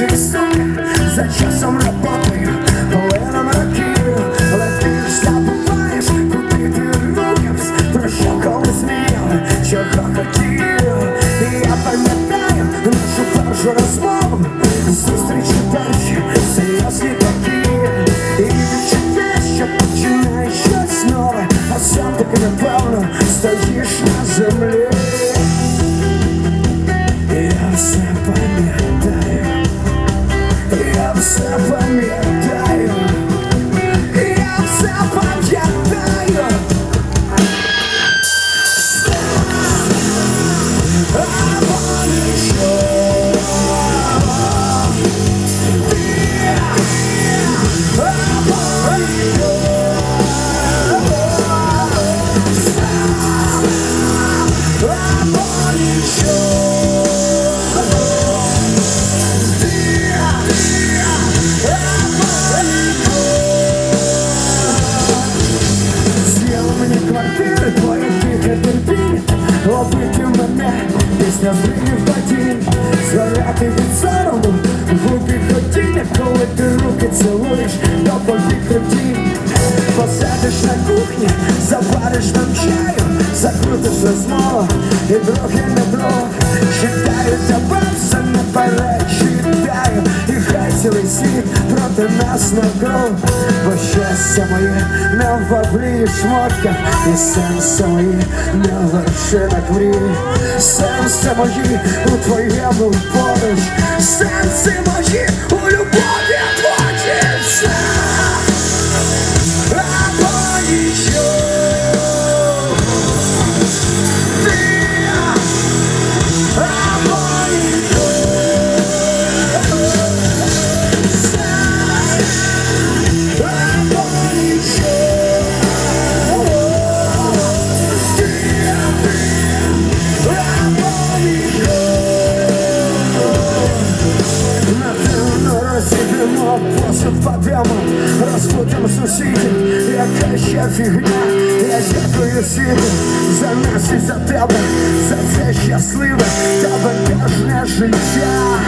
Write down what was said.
цих за часом роботи, полином років. Летиш, забуваєш, куди ти рухався, про хотів. І я пам'ятаю нашу першу розмову, зустрічі перші, серйозні такі, і відчуття, що починаєш щось нове, а сам так напевно стоїш на землі. Я Ловити мене, пісня змінів падінь Згоряти від сорому, губи хотіння Коли ти руки цілуєш, до повітря тінь Посадиш на кухні, завариш нам чаю Закрутиш розмову і друге на брох Читаю тебе все наперед, цілий світ проти нас на кров, Бо щастя моє не в баблі і шмотках І серце моє не в вершинах мрій. Серце мої у твоєму поруч Серце моє сусідів, яка ще фігня. Я дякую світу за нас і за тебе, за це щасливе та кожне життя.